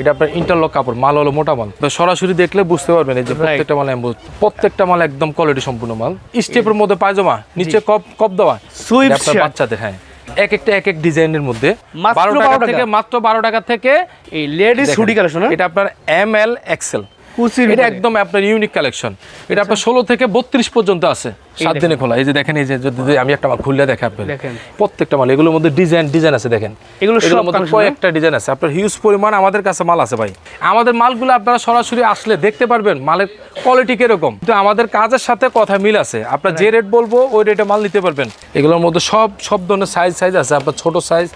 এটা আপনার ইন্টারলক কাপড় মাল হলো মোটা মাল। তো সরাসরি দেখলে বুঝতে পারবেন এই যে প্রত্যেকটা মাল প্রত্যেকটা মাল একদম কোয়ালিটি সম্পূর্ণ মাল। স্টেপের মধ্যে পায়জামা নিচে কপ কপ দেওয়া। সুইপ বাচ্চাদের হ্যাঁ। এক একটা এক এক ডিজাইনের মধ্যে। মাত্র বারো টাকা টাকা। থেকে মাত্র বারো টাকা থেকে এই লেডিস হুডি কালেকশন এটা আপনার এম এল এক্সেল কুচির এটা আচ্ছা। একদম আপনার ইউনিক কালেকশন এটা আপনার ষোলো থেকে বত্রিশ পর্যন্ত আছে সাত। দিনে খোলা। এই যে দেখেন এই যে যদি আমি একটা মাল খুললে দেখে দেখেন। প্রত্যেকটা মাল এগুলোর মধ্যে ডিজাইন ডিজাইন আছে দেখেন। এগুলো সব এগুলোর মধ্যে কয়েকটা ডিজাইন আছে। আপনার হিউজ পরিমাণ আমাদের কাছে মাল আছে ভাই। আমাদের মালগুলো আপনারা সরাসরি আসলে দেখতে পারবেন মালের কোয়ালিটি কীরকম। কিন্তু আমাদের কাজের সাথে কথা মিল আছে। আপনার যে রেট বলব ওই রেটে মাল নিতে পারবেন। এগুলোর মধ্যে সব সব ধরনের সাইজ সাইজ আছে। আপনার ছোট সাইজ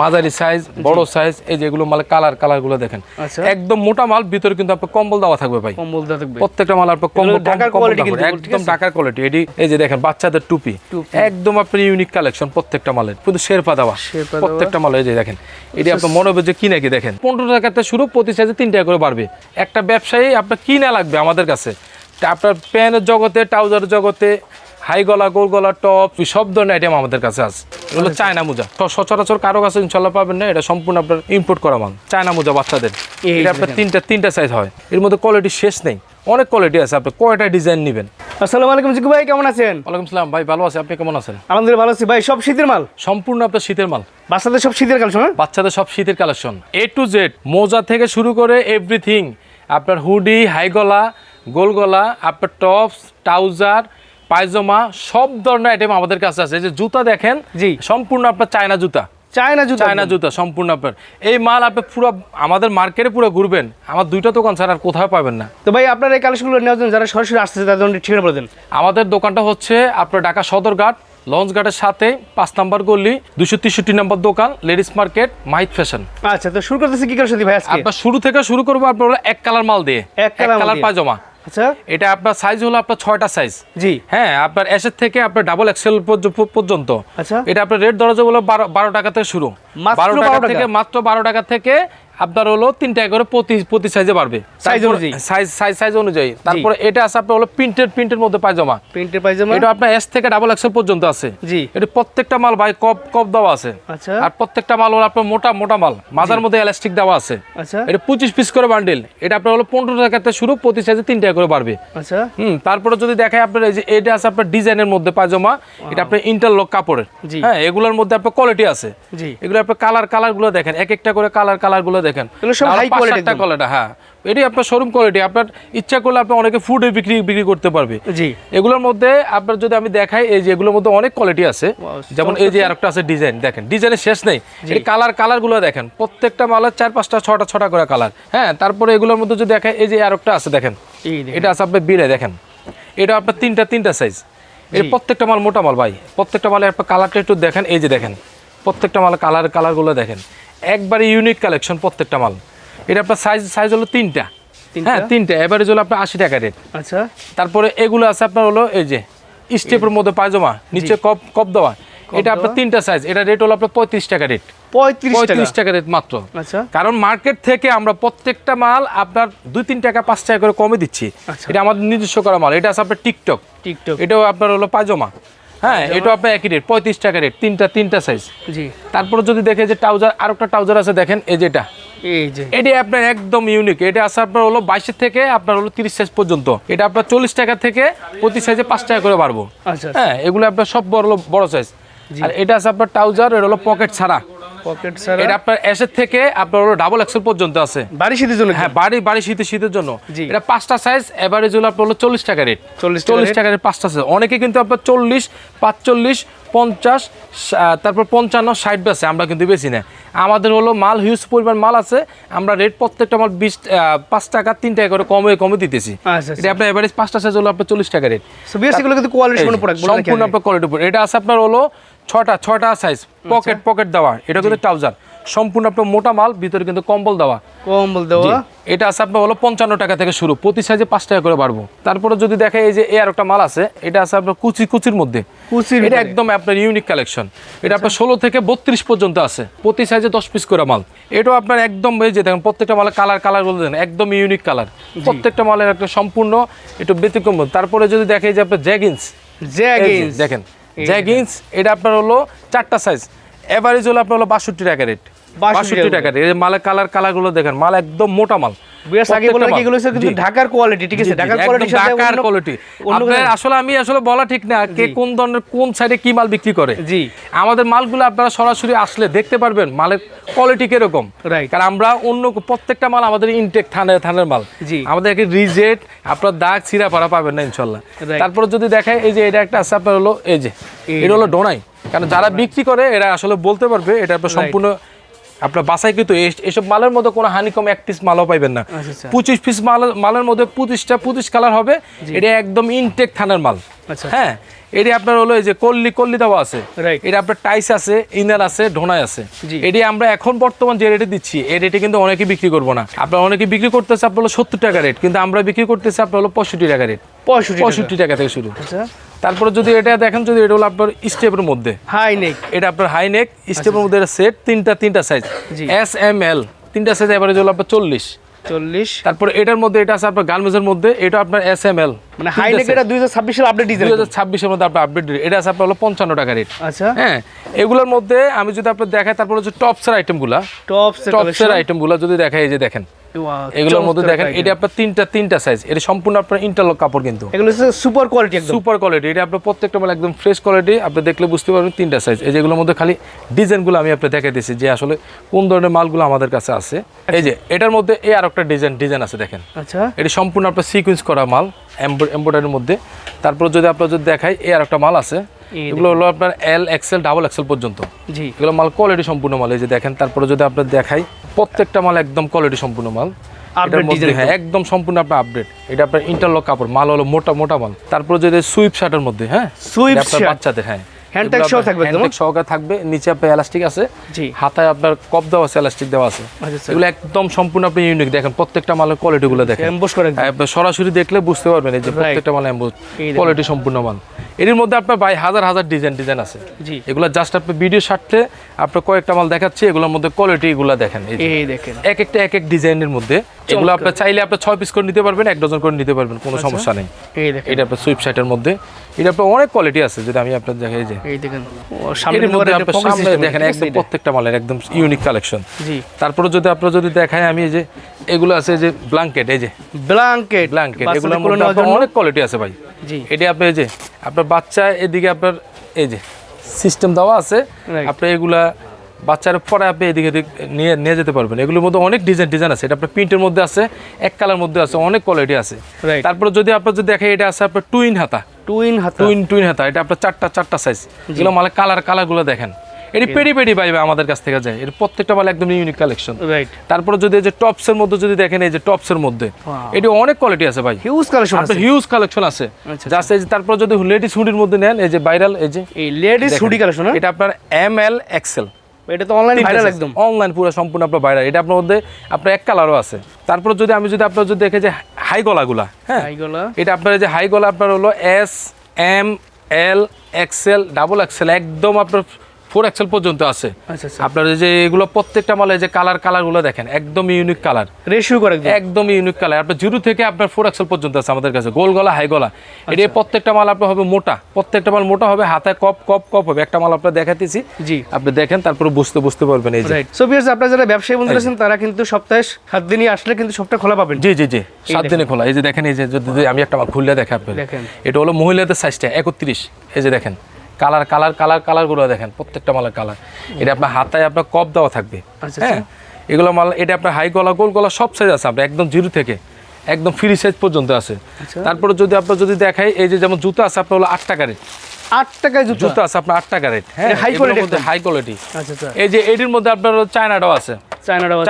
মাঝারি সাইজ বড় সাইজ এই যে এগুলো মালের কালার কালারগুলো দেখেন। আচ্ছা। একদম মোটা মাল ভিতরে কিন্তু আপনার কম্বল দেওয়া থাকবে ভাই। কম্বল দেওয়া থাকবে। প্রত্যেকটা মাল আপনার কম্বল একদম? ঢাকার কোয়ালিটি এটি এই যে দেখেন বাচ্চাদের টুপি। একদম আপনার ইউনিক কালেকশন প্রত্যেকটা মালের। কিন্তু শেরপা দেওয়া। প্রত্যেকটা মাল এই যে দেখেন। এটি আপনার মনে হবে যে কিনে কি দেখেন। পনেরো টাকাতে শুরু প্রতি সাইজে তিন টাকা করে বাড়বে। একটা ব্যবসায়ী আপনার কিনা লাগবে আমাদের কাছে। তা আপনার প্যানের জগতে ট্রাউজার জগতে হাই গলা গোল গলা টপ সব ধরনের আইটেম আমাদের কাছে আছে। এগুলো আচ্ছা। চায়না মোজা। তো সচরাচর কারও কাছে ইনশাল্লাহ পাবেন না এটা সম্পূর্ণ আপনার ইম্পোর্ট করা মাল। চায়না মোজা বাচ্চাদের। এটা আপনার। তিনটা তিনটা সাইজ হয়। এর মধ্যে কোয়ালিটি শেষ নেই। অনেক কোয়ালিটি আছে আপনি কয়টা ডিজাইন নেবেন? আসসালামু আলাইকুম জিকু ভাই কেমন আছেন? ওয়ালাইকুম সালাম ভাই ভালো আছে। আপনি কেমন আছেন? আলহামদুলিল্লাহ ভালো আছি। ভাই সব শীতের মাল? সম্পূর্ণ আপনার শীতের মাল। বাচ্চাদের সব শীতের কালেকশন হ্যাঁ? বাচ্চাদের সব শীতের কালেকশন এ টু জেড মোজা থেকে শুরু করে এভরিথিং আপনার হুডি হাই গলা গোল গলা আপনার টপস ট্রাউজার পায়জামা সব ধরনের আইটেম আমাদের কাছে আছে। এই যে জুতা দেখেন জি। সম্পূর্ণ আপনার চায়না জুতা। চায়না জুতো। চায়না জুতা সম্পূর্ণ আপনার। এই মাল আপনি পুরো আমাদের মার্কেটে পুরো ঘুরবেন। আমার দুইটা দোকান ছাড়া আর কোথাও পাবেন না। তো ভাই আপনার এই কালেকশনগুলো নেওয়ার জন্য যারা সরাসরি আসতেছে তাদের জন্য ঠিকানা বলে দেন। আমাদের দোকানটা হচ্ছে আপনার ঢাকা সদরঘাট লঞ্চ ঘাটের সাথে পাঁচ নাম্বার গল্লি দুশো তেষট্টি নম্বর দোকান লেডিস মার্কেট মাহিত ফ্যাশন আচ্ছা তো শুরু করতেছি কি কালেকশন ভাই আজকে? আপনার শুরু থেকে শুরু করব আপনার এক কালার মাল দিয়ে। এক কালার পায়জামা। আচ্ছা? এটা আপনার সাইজ হলো আপনার ছয়টা সাইজ জি। হ্যাঁ আপনার এসের থেকে আপনার ডাবল এক্সেল পর্যন্ত। আচ্ছা। এটা আপনার রেট দরজা হলো বারো টাকা থেকে শুরু। বারো 12 টাকা টাকা? থেকে মাত্র বারো টাকা থেকে আপনার হলো তিন টাকা করে প্রতি প্রতি সাইজে বাড়বে। অনুযায়ী? সাইজ সাইজ সাইজ অনুযায়ী। তারপরে এটা আছে আপনার হলো প্রিন্টের প্রিন্টের মধ্যে পায়জামা। প্রিন্টের পায়জামা। এটা আপনার এস থেকে ডাবল এক্সেল পর্যন্ত আছে। জি। এটা প্রত্যেকটা মাল ভাই কপ কপ দেওয়া আছে। আচ্ছা। আর প্রত্যেকটা মাল হলো আপনার মোটা মোটা মাল। মাজার মধ্যে এলাস্টিক দেওয়া আছে। আচ্ছা। এটা পঁচিশ পিস করে বান্ডেল এটা আপনার হলো পনেরো টাকাতে শুরু প্রতি সাইজে তিনটা টাকা করে বাড়বে। আচ্ছা। হুম তারপরে যদি দেখায় আপনার এই যে এটা আছে আপনার ডিজাইনের মধ্যে পায়জামা। এটা আপনার ইন্টারলক কাপড়ের। হ্যাঁ এগুলোর মধ্যে আপনার কোয়ালিটি আছে। জি। এগুলো আপনার কালার কালারগুলো দেখেন। এক একটা করে কালার কালারগুলো দেখেন। কোয়ালিটি হ্যাঁ। এটি আপনার শোরুম কোয়ালিটি আপনার ইচ্ছা করলে আপনি অনেকে ফুডে বিক্রি বিক্রি করতে পারবে। জি। এগুলোর মধ্যে আপনার যদি আমি দেখাই এই যে এগুলোর মধ্যে অনেক কোয়ালিটি আছে। যেমন এই যে আরেকটা আছে ডিজাইন দেখেন ডিজাইনের শেষ নেই। এই কালার কালারগুলো দেখেন প্রত্যেকটা মালের চার পাঁচটা ছটা ছটা করে কালার হ্যাঁ তারপরে এগুলোর মধ্যে যদি দেখাই এই যে আরেকটা আছে দেখেন। এটা আছে আপনার বিড়ে দেখেন। এটা আপনার তিনটা তিনটা সাইজ এটা প্রত্যেকটা মাল মোটা মাল ভাই। প্রত্যেকটা মালের আপনার কালারটা একটু দেখেন এই যে দেখেন। প্রত্যেকটা মাল কালার কালারগুলো দেখেন। একবারে ইউনিক কালেকশন প্রত্যেকটা মাল। এটা আপনার সাইজ সাইজ হলো তিনটা। তিনটা? হ্যাঁ তিনটা। এভারেজ হলো আপনার আশি টাকা রেট আচ্ছা। তারপরে এগুলো আছে আপনার হলো এই যে স্টেপের মধ্যে পায়জামা নিচে কপ কপ দেওয়া। এটা আপনার তিনটা সাইজ এটা রেট হলো আপনার পঁয়ত্রিশ টাকা রেট পঁয়ত্রিশ টাকা। রেট মাত্র। আচ্ছা। কারণ মার্কেট থেকে আমরা প্রত্যেকটা মাল আপনার দুই তিন টাকা পাঁচ টাকা করে কমে দিচ্ছি। আচ্ছা। এটা আমাদের নিজস্ব করা মাল। এটা আছে আপনার টিকটক টিকটক এটাও আপনার হলো পায়জামা। হ্যাঁ এটা আপনার একই রেট পঁয়ত্রিশ টাকা রেট তিনটা তিনটা সাইজ জি। তারপরে যদি দেখে যে ট্রাউজার আরেকটা ট্রাউজার আছে দেখেন এই যেটা এটি। আপনার একদম ইউনিক এটা আছে আপনার হলো বাইশের থেকে আপনার হলো তিরিশ সাইজ পর্যন্ত। এটা আপনার চল্লিশ টাকা থেকে প্রতি সাইজে পাঁচ টাকা করে বাড়বো। আচ্ছা হ্যাঁ এগুলো আপনার সব বড় হলো বড় সাইজ আর এটা আছে আপনার ট্রাউজার এটা হলো পকেট ছাড়া। পকেট স্যার এটা আপনার এসের থেকে আপনার হলো ডাবল এক্সেল পর্যন্ত আছে। বাড়ি শীতের জন্য হ্যাঁ বাড়ি বাড়ি শীতে শীতের জন্য। এটা পাঁচটা সাইজ এভারেজ হলো আপনার হলো চল্লিশ টাকা রেট 40 টাকা চল্লিশ টাকা রেট পাঁচটা সাইজ অনেকে কিন্তু আপনার চল্লিশ পাঁচচল্লিশ পঞ্চাশ তারপর পঞ্চান্ন ষাট বেছে আমরা কিন্তু বেশি না আমাদের হলো মাল হিউজ পরিমাণ মাল আছে আমরা রেট প্রত্যেকটা মাল বিশ পাঁচ টাকা তিন টাকা করে কমে কমে দিতেছি। আচ্ছা এটা আপনার এভারেজ পাঁচটা সাইজ হলো আপনার চল্লিশ টাকা রেট সো কিন্তু কোয়ালিটি সম্পূর্ণ। আপনার কোয়ালিটি উপর এটা আছে আপনার হলো ছটা ছটা সাইজ পকেট পকেট দেওয়া। এটা কিন্তু ট্রাউজার সম্পূর্ণ আপনার মোটা মাল ভিতরে কিন্তু কম্বল দেওয়া। কম্বল দেওয়া। এটা আছে আপনার হলো পঞ্চান্ন টাকা থেকে শুরু। প্রতি সাইজে পাঁচ টাকা করে বাড়বো। তারপরে যদি দেখে এই যে এ আর একটা মাল আছে এটা আছে আপনার কুচি কুচির মধ্যে। এটা। একদম আপনার ইউনিক কালেকশন এটা আপনার ষোলো থেকে বত্রিশ পর্যন্ত আছে। প্রতি সাইজে দশ পিস করে মাল। এটাও আপনার একদম এই যে দেখেন প্রত্যেকটা মালের কালার কালার বলে দেন একদম ইউনিক কালার প্রত্যেকটা মালের একটা সম্পূর্ণ একটু ব্যতিক্রম। তারপরে যদি দেখে এই যে আপনার জ্যাগিন্স জ্যাগিন্স দেখেন জ্যাগিন্স এটা আপনার হলো চারটা সাইজ এভারেজ হলো আপনার হলো বাষট্টি টাকা রেট 62 বাষট্টি টাকা এই যে মালের কালার কালারগুলো দেখেন মাল একদম মোটা মাল। ঢাকার কোয়ালিটি ঠিক আছে? ঢাকার ঢাকার কোয়ালিটি কোনো- আসলে আমি আসলে বলা ঠিক না কে কোন ধরনের কোন সাইডে কি মাল বিক্রি করে। জি। আমাদের মালগুলো আপনারা সরাসরি আসলে দেখতে পারবেন মালের কোয়ালিটি কীরকম. কারণ আমরা অন্য প্রত্যেকটা মাল আমাদের ইনটেক থানের থানের মাল। জি। আমাদের একটা রিজেট আপনার দাগ ছিঁড়া পাড়া পাবেন না ইনশাল্লাহ. তারপরে যদি দেখায় এই যে এটা একটা আছে আপনার হলো এই যে এটা হলো ডোনাই কারণ যারা বিক্রি করে এরা আসলে বলতে পারবে এটা আপনার সম্পূর্ণ আপনার বাসায় কিন্তু এসব মালের মধ্যে কোনো হানিকম এক পিস মালও পাইবেন না। আচ্ছা, আচ্ছা। পঁচিশ পিস মাল মালের মধ্যে পঁচিশটা পঁচিশ কালার হবে। এটা একদম ইনটেক থানের মাল। আচ্ছা। হ্যাঁ এটি আপনার হলো এই যে কল্লি কল্লি দেওয়া আছে। এটা আপনার টাইস আছে ইনার আছে ঢোনাই আছে। এটি আমরা এখন বর্তমান যে রেটে দিচ্ছি এই রেটে কিন্তু অনেকে বিক্রি করব না। আপনার অনেকে বিক্রি করতেছে আপনার হলো সত্তর টাকা রেট কিন্তু আমরা বিক্রি করতেছি আপনার হলো পঁয়ষট্টি টাকা রেট পঁয়ষট্টি পঁয়ষট্টি টাকা থেকে শুরু। তারপরে যদি এটা দেখেন যদি এটা হলো আপনার স্টেপের মধ্যে। হাই নেক এটা আপনার হাই নেক স্টেপের মধ্যে সেট তিনটা তিনটা সাইজ এস এম এল তিনটা সাইজ এবারে হলো আপনার চল্লিশ। চল্লিশ। তারপরে এটার মধ্যে এটা আছে আপনার গার্মেন্টসের মধ্যে এটা আপনার এস এম এল মানে হাই নেক এটা দুই হাজার আপডেট ডিজাইন দুই হাজার ছাব্বিশের মধ্যে আপনার আপডেট এটা আছে আপনার হলো পঞ্চান্ন টাকা রেট আচ্ছা। হ্যাঁ এগুলোর মধ্যে আমি যদি আপনার দেখাই তারপর হচ্ছে টপসের আইটেমগুলো টপ টপসের আইটেমগুলো যদি দেখাই এই যে দেখেন। এগুলোর মধ্যে দেখেন এটা আপনার তিনটা তিনটা সাইজ এটা সম্পূর্ণ আপনার ইন্টারলক কাপড় কিন্তু। এগুলো সুপার কোয়ালিটি সুপার কোয়ালিটি এটা আপনার প্রত্যেকটা মাল একদম ফ্রেশ কোয়ালিটি আপনি দেখলে বুঝতে পারবেন তিনটা সাইজ এই যেগুলোর মধ্যে খালি ডিজাইনগুলো আমি আপনাকে দেখাই দিয়েছি যে আসলে কোন ধরনের মালগুলো আমাদের কাছে আছে। এই যে এটার মধ্যে এই আর একটা ডিজাইন ডিজাইন আছে দেখেন। আচ্ছা। এটি সম্পূর্ণ আপনার সিকোয়েন্স করা মাল এম্ব্রয়ডারির মধ্যে। তারপর যদি আপনার যদি দেখাই এই আর একটা মাল আছে। এগুলো হলো আপনার এল এক্সেল ডাবল এক্সেল পর্যন্ত। জি। এগুলো মাল কোয়ালিটি সম্পূর্ণ মাল এই যে দেখেন। তারপরে যদি আপনার দেখাই প্রত্যেকটা মাল একদম কোয়ালিটি সম্পূর্ণ মাল। হ্যাঁ একদম সম্পূর্ণ আপনার আপডেট এটা আপনার ইন্টারলক কাপড় মাল হলো মোটা মোটা মাল। তারপরে যদি সুইপ শার্টের মধ্যে হ্যাঁ? সুইপ বাচ্চাদের হ্যাঁ। Tag সহ থাকবে একদম? সহকারে থাকবে নিচে আপনার এলাস্টিক আছে জি। হাতায় আপনার কপ দেওয়া আছে এলাস্টিক দেওয়া আছে। আচ্ছা, আচ্ছা। এগুলো একদম সম্পূর্ণ আপনি ইউনিক দেখেন প্রত্যেকটা মালেরগুলো দেখেন। এমবোস করে সরাসরি দেখলে বুঝতে পারবেন এই যে প্রত্যেকটা মাল দেখেন। কোয়ালিটি সম্পূর্ণ মাল। এর মধ্যে আপনার ভাই হাজার হাজার ডিজাইন ডিজাইন আছে। জি। এগুলো জাস্ট আপনি ভিডিও স্বার্থে আপনার কয়েকটা মাল দেখাচ্ছি এগুলোর মধ্যে কোয়ালিটি এগুলো দেখেন এই দেখেন। এক একটা এক এক ডিজাইনের মধ্যে। এগুলো আপনার চাইলে আপনার ছয় পিস করে নিতে পারবেন এক ডজন করে নিতে পারবেন কোনো আচ্ছা। সমস্যা নেই। এই দেখেন। এটা আপনার সুইপ সাইটের মধ্যে। এটা আপনার অনেক কোয়ালিটি আছে যদি আমি আপনার দেখাই যে। এই দেখেন সামনের মধ্যে মধ্যে আপনার সামনে দেখেন একদম প্রত্যেকটা মালের একদম ইউনিক কালেকশন জি। তারপরে যদি আপনার যদি দেখায় আমি এই যে এগুলো আছে যে ব্ল্যাঙ্কেট এই যে। ব্ল্যাঙ্কেট ব্ল্যাঙ্কেট জন্য অনেক কোয়ালিটি আছে ভাই। জি। এটি আপনি এই যে আপনার বাচ্চা এদিকে আপনার এই যে সিস্টেম দেওয়া আছে. আপনি এগুলা বাচ্চার পরে আপনি এদিকে এদিক নিয়ে নিয়ে যেতে পারবেন। এগুলোর মধ্যে অনেক ডিজাইন ডিজাইন আছে। এটা আপনার প্রিন্টের মধ্যে আছে এক কালার মধ্যে আছে অনেক কোয়ালিটি আছে. তারপরে যদি আপনার যদি দেখে এটা আছে আপনার টুইন হাতা। টুইন হাতা। টুইন টুইন হাতা। এটা আপনার চারটা চারটা সাইজ এগুলো মালে কালার কালারগুলো দেখেন। এটি পেডি পেডি পাইবে আমাদের কাছ থেকে যায়। এর প্রত্যেকটা মাল একদম ইউনিক কালেকশন রাইট তারপরে যদি এই যে টপসের মধ্যে যদি দেখেন এই যে টপসের মধ্যে Wow. এটি অনেক কোয়ালিটি আছে ভাই। হিউজ কালেকশন আছে। হিউজ কালেকশন আছে। আচ্ছা, জাস্ট এই যে তারপর যদি লেডিস হুডির মধ্যে নেন এই যে ভাইরাল এই যে এই লেডিস হুডি কালেকশন এটা আপনার এম এল এক্সেল এটা তো অনলাইন ভাইরাল একদম। অনলাইন পুরো সম্পূর্ণ আপনার ভাইরাল এটা আপনার মধ্যে আপনার এক কালারও আছে। তারপর যদি আমি যদি আপনার যদি দেখে যে হাই গলাগুলা হ্যাঁ? এইগুলো এটা আপনার যে হাই গলা আপনার হলো S M L XL double XL একদম আপনার ফোর এক্সেল পর্যন্ত আছে। আচ্ছা আচ্ছা। আপনার এই যে এগুলো প্রত্যেকটা মালে যে কালার কালারগুলো দেখেন একদম ইউনিক কালার। রেশিও করে একদম। Unique colour. আপনার জিরো থেকে আপনার ফোর এক্সেল পর্যন্ত আছে আমাদের কাছে গোল গলা হাই গলা। আচ্ছা। এটা প্রত্যেকটা মাল আপনার হবে মোটা। প্রত্যেকটা মাল মোটা হবে হাতে কপ কপ কপ হবে। একটা মাল আপনার দেখাতেছি। জি। আপনি দেখেন তারপরে বুঝতে বুঝতে পারবেন এই সো বিয়ার্স আপনারা যারা ব্যবসায়ী বন্ধু আছেন তারা কিন্তু সপ্তাহে সাত দিনই আসলে কিন্তু সবটা খোলা পাবেন। জি জি জি। সাত দিনে খোলা। এই যে দেখেন এই যে যদি আমি একটা মাল খুললে দেখা দেখেন। এটা হলো মহিলাদের সাইজটা একত্রিশ। এই যে দেখেন। কালার কালার কালার কালারগুলো দেখেন প্রত্যেকটা মালের কালার। এটা আপনার হাতায় আপনার কপ দেওয়া থাকবে। আচ্ছা, হ্যাঁ? এগুলো মাল এটা আপনার হাই গলা গোল গলা সব সাইজ আছে আপনার একদম জিরো থেকে একদম ফ্রি সাইজ পর্যন্ত আছে। আচ্ছা। তারপরে যদি আপনার যদি দেখাই এই যে যেমন জুতো আছে আপনার হলো আট টাকা রেট আট টাকায় জুতো? জুতো আছে আপনার আট টাকা রেট হ্যাঁ হাই কোয়ালিটি আচ্ছা আচ্ছা। এই যে এটির মধ্যে আপনার চায়নাটাও আছে।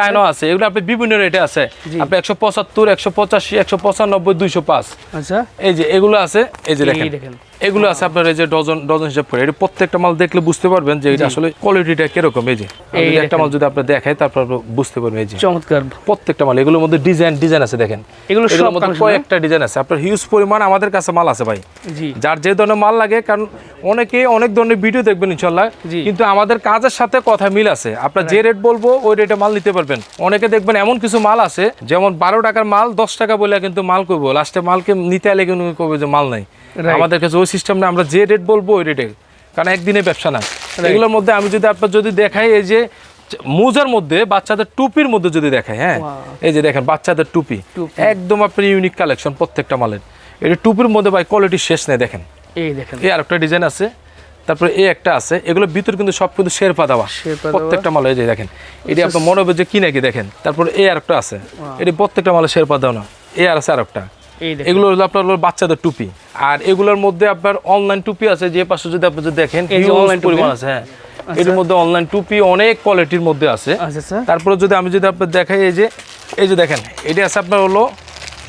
চায়নাও আছে। এগুলো আপনি বিভিন্ন রেটে আছে। আপনি একশো পঁচাত্তর একশো পঁচাশি একশো পঁচানব্বই দুইশো পাঁচ। আচ্ছা। এই যে এগুলো আছে এই যে দেখেন। এগুলো আছে আপনার এই যে ডজন ডজন হিসাব করে। এটা প্রত্যেকটা মাল দেখলে বুঝতে পারবেন যে এটা আসলে কোয়ালিটিটা কীরকম এই যে। যদি একটা মাল যদি আপনি দেখাই তারপর বুঝতে পারবেন এই যে। চমৎকার। প্রত্যেকটা মাল এগুলোর মধ্যে ডিজাইন ডিজাইন আছে দেখেন। এগুলো সব কয়েকটা ডিজাইন আছে। আপনার হিউজ পরিমাণ আমাদের কাছে মাল আছে ভাই। জি। যার যে ধরনের মাল লাগে কারণ অনেকে অনেক ধরনের ভিডিও দেখবেন ইনশাল্লাহ। কিন্তু আমাদের কাজের সাথে কথা মিল আছে। আপনার যে রেট বলব ওই রেটে মাল নিতে পারবেন। অনেকে দেখবেন এমন কিছু মাল আছে যেমন বারো টাকার মাল দশ টাকা বলে কিন্তু মাল করব লাস্টে মালকে নিতে এলে কিন্তু করবে যে মাল নাই. আমাদের কাছে ওই সিস্টেম না আমরা যে রেট বলব ওই রেটে কারণ একদিনে ব্যবসা না। এগুলোর মধ্যে আমি যদি আপনার যদি দেখাই এই যে মোজার মধ্যে বাচ্চাদের টুপির মধ্যে যদি দেখে হ্যাঁ? এই যে দেখেন বাচ্চাদের টুপি। একদম আপনার ইউনিক কালেকশন প্রত্যেকটা মালের। এটা টুপির মধ্যে ভাই কোয়ালিটি শেষ নেই দেখেন। এই দেখেন। এই আরেকটা ডিজাইন আছে তারপরে এই একটা আছে। এগুলোর ভিতর কিন্তু সব কিন্তু শেরপা দেওয়া। প্রত্যেকটা মালে এই যে দেখেন। এটি আপনার মনে হবে যে কি নাকি দেখেন। তারপরে এই আরেকটা আছে। এটি প্রত্যেকটা মালে শেরপা দেওয়া না। এই আর আছে আরেকটা। এগুলো হলো আপনার হলো বাচ্চাদের টুপি। আর এগুলোর মধ্যে আপনার অনলাইন টুপি আছে যে পাশে যদি আপনি যদি দেখেন টুপি। পরিমাণ আছে হ্যাঁ। এটার মধ্যে অনলাইন টুপি অনেক কোয়ালিটির মধ্যে আছে। আচ্ছা আচ্ছা। তারপরে যদি আমি যদি আপনার দেখাই এই যে এই যে দেখেন এটা আছে আপনার হলো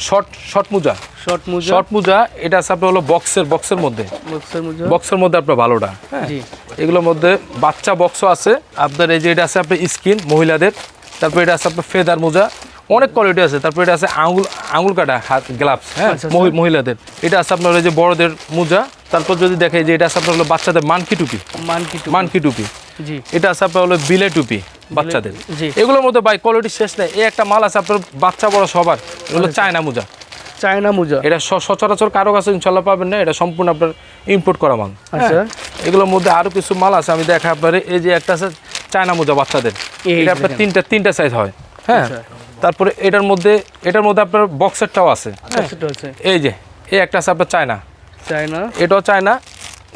শর্ট শর্ট মোজা। শর্ট মুজা। শর্ট মোজা এটা আছে আপনার হলো বক্সের বক্সের মধ্যে। বক্সের মুজা। বক্সের মধ্যে আপনার ভালোটা হ্যাঁ। জি। এগুলোর মধ্যে বাচ্চা বক্সও আছে। আপনার এই যে এটা আছে আপনার স্কিন মহিলাদের। তারপর এটা আছে আপনার ফেদার মোজা। অনেক কোয়ালিটি আছে। তারপর এটা আছে আঙুল আঙুল কাটা হাত গ্লাভস হ্যাঁ? আচ্ছা, মহিলাদের। এটা আছে আপনার ওই যে বড়দের মোজা। তারপর যদি দেখে যে এটা আছে আপনার হলো বাচ্চাদের মানকি টুপি। মানকি মানকি টুপি। জি। এটা আছে আপনার হলো বিলে টুপি বাচ্চাদের। এগুলোর মধ্যে বাই কোয়ালিটি শেষ নেই। এই একটা মাল আছে আপনার বাচ্চা বড় সবার। এগুলো চায়না মোজা। চায়না মুজা। এটা সচরাচর কারও কাছে ইনশাল্লাহ পাবেন না। এটা সম্পূর্ণ আপনার ইম্পোর্ট করা মাল। আচ্ছা। হ্যাঁ। এগুলোর মধ্যে আরও কিছু মাল আছে। আমি দেখা আপনার। এই যে একটা আছে চায়না মোজা বাচ্চাদের। এটা আপনার। তিনটা তিনটা সাইজ হয়। হ্যাঁ? আচ্ছা। তারপরে এটার মধ্যে এটার মধ্যে আপনার বক্সেরটাও আছে হ্যাঁ। হচ্ছে এই যে এই একটা আছে আপনার চায়না। চায়না। এটাও চায়না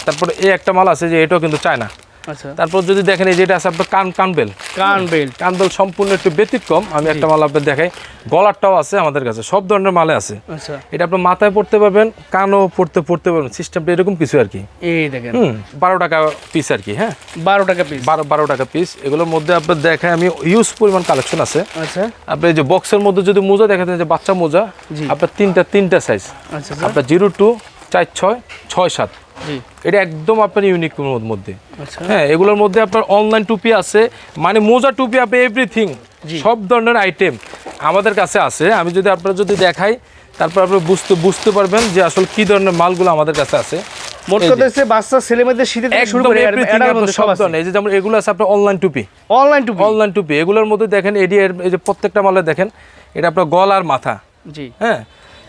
তারপরে এই একটা মাল আছে যে এটাও কিন্তু চায়না। তারপর যদি দেখেন এই যে এটা আছে আপনার কান কানবেল। কান বেল্ট কানবেল সম্পূর্ণ একটু ব্যতিক্রম। আমি একটা মাল আপনার দেখাই। গলারটাও আছে আমাদের কাছে। সব ধরনের মালে আছে। আচ্ছা। এটা আপনার মাথায় পড়তে পারবেন কানও পড়তে পড়তে পারবেন। সিস্টেমটা এরকম কিছু আর কি। এই দেখেন। বারো টাকা পিস আর কি হ্যাঁ? বারো টাকা পিস বারো বারো টাকা পিস এগুলোর মধ্যে আপনার দেখায় আমি ইউজ পরিমাণ কালেকশন আছে। আচ্ছা। আপনি যে বক্সের মধ্যে যদি মোজা দেখাতে যে বাচ্চা মোজা আপনার তিনটা তিনটা সাইজ আচ্ছা আচ্ছা। আপনার জিরো টু চার ছয় ছয় সাত। এটা একদম আপনার ইউনিক মধ্যে। আচ্ছা। হ্যাঁ এগুলোর মধ্যে আপনার অনলাইন টুপি আছে মানে মোজা টুপি আপনি এভরিথিং সব ধরনের আইটেম আমাদের কাছে আছে। আমি যদি আপনারা যদি দেখাই তারপর আপনি বুঝতে বুঝতে পারবেন যে আসলে কি ধরনের মালগুলো আমাদের কাছে আছে। মোট কথা হচ্ছে বাচ্চা ছেলে মেয়েদের শীতে থেকে শুরু করে সব ধরনের। এই যে যেমন এগুলো আছে আপনার অনলাইন টুপি। অনলাইন টুপি। অনলাইন টুপি। এগুলোর মধ্যে দেখেন এডি এই যে প্রত্যেকটা মালে দেখেন এটা আপনার গলার মাথা। জি। হ্যাঁ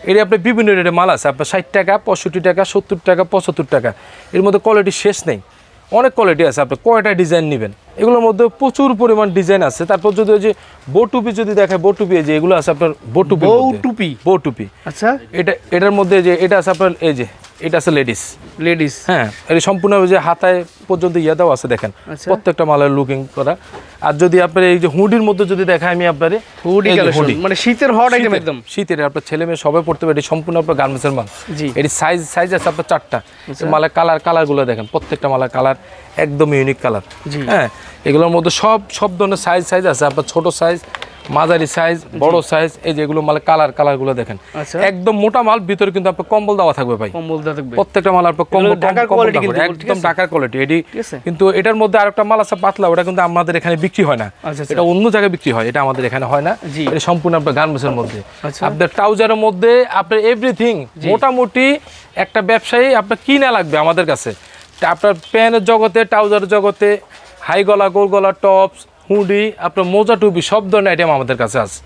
এটি আপনার বিভিন্ন রেটে মাল আছে। আপনার ষাট টাকা পঁয়ষট্টি টাকা সত্তর টাকা পঁচাত্তর টাকা। এর মধ্যে কোয়ালিটি শেষ নেই। অনেক কোয়ালিটি আছে। আপনি কয়টা ডিজাইন নেবেন? এগুলোর মধ্যে প্রচুর পরিমাণ ডিজাইন আছে। তারপর যদি ওই যে বোটুপি যদি দেখায় বোটুপি যে এগুলো আছে আপনার বোটুপি বোটুপি বউ টুপি বো টুপি আচ্ছা। এটা এটার মধ্যে যে এটা আছে আপনার এই যে এটা আছে লেডিস। লেডিস। হ্যাঁ এটা সম্পূর্ণ যে হাতায় পর্যন্ত ইয়ে দেওয়া আছে দেখেন। আচ্ছা। প্রত্যেকটা মালের লুকিং করা। আর যদি আপনার এই যে হুডির মধ্যে যদি দেখায় আমি আপনার হুডি মানে শীতের হট আইটেম একদম। শীতের আপনার ছেলে মেয়ে সবাই পড়তে পারে এটি সম্পূর্ণ আপনার গার্মেন্টসের মাল। এটি সাইজ সাইজ আছে আপনার চারটা। মালের কালার কালারগুলো দেখেন প্রত্যেকটা মালের কালার একদম ইউনিক কালার হ্যাঁ এগুলোর মধ্যে সব সব ধরনের সাইজ সাইজ আছে। আপনার ছোট সাইজ মাঝারি সাইজ বড় সাইজ এই যে এগুলো মালের কালার কালারগুলো দেখেন। আচ্ছা। একদম মোটা মাল ভিতরে কিন্তু আপনার কম্বল দেওয়া থাকবে ভাই। কম্বল দা থাকবে। প্রত্যেকটা মাল আপনার কম্বল ঢাকার কাপড়, কিন্তু, একদম? ঢাকার কোয়ালিটি এটি কিন্তু এটার মধ্যে আরেকটা মাল আছে পাতলা ওটা কিন্তু আমাদের এখানে বিক্রি হয় না। আচ্ছা, আচ্ছা। এটা অন্য জায়গায় বিক্রি হয় এটা আমাদের এখানে হয় না। এটা সম্পূর্ণ আপনার গার্মেন্টসের মধ্যে। আপনার ট্রাউজারের মধ্যে আপনার এভরিথিং মোটামুটি একটা ব্যবসায়ী আপনার কিনা লাগবে আমাদের কাছে। আপনার প্যানের জগতে ট্রাউজারের জগতে হাই গলা গোল গলা টপস হুডি আপনার মোজা টুপি সব ধরনের আইটেম আমাদের কাছে আছে।